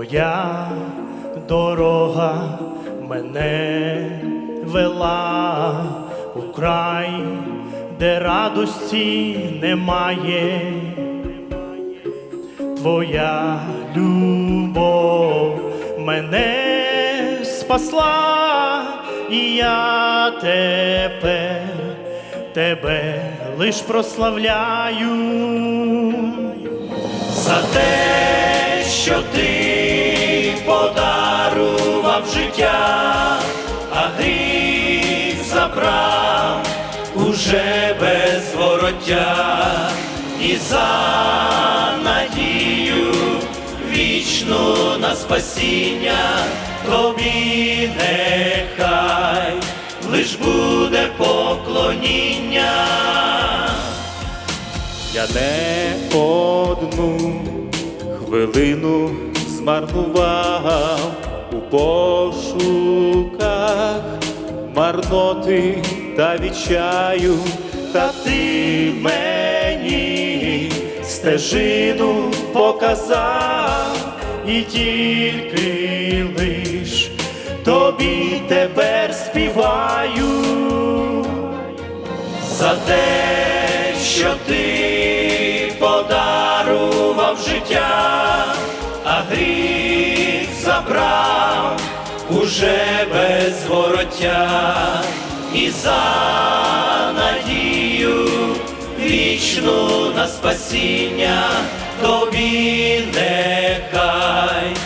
Твоя дорога мене вела у край, де радості немає. Твоя любов мене спасла, і я тепер тебе лиш прославляю за те, що ти забрав уже без вороття. І за надію вічну на спасіння тобі нехай. Лиш буде поклоніння. Я не одну хвилину змарнував у пошуках марноти та відчаю, Та ти мені стежину показав, і тільки лиш тобі тепер співаю. За те, що ти подарував життя, а гріх забрав уже без вороття і за надію вічну на спасіння тобі нехай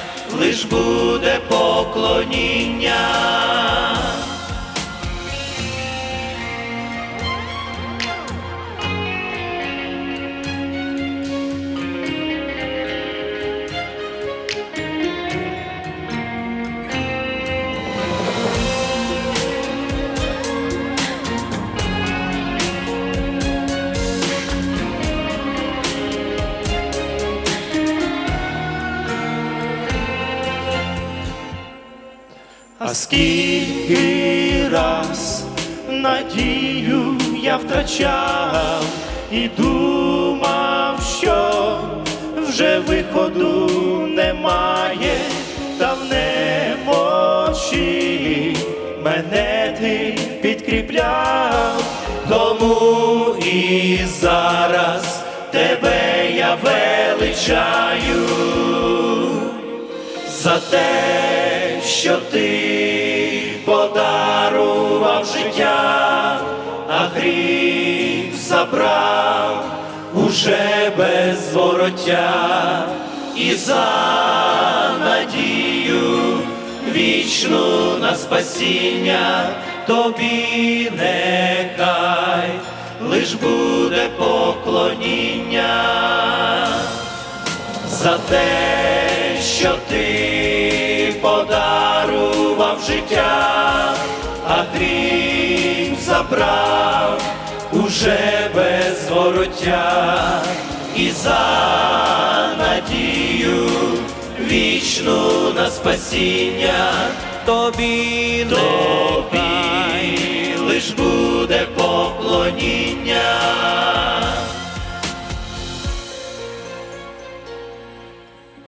лиш буде поклоніння. А скільки раз надію я втрачав і думав, що вже виходу немає, та в немочі мене ти підкріпляв, тому і зараз тебе я величаю. За те, що ти подарував життя, а гріх забрав уже без вороття. І за надію вічну на спасіння тобі нехай лиш буде поклоніння за те, що ти подарував життя, а гріх забрав уже без вороття і за надію вічну на спасіння тобі, тобі лиш буде поклоніння.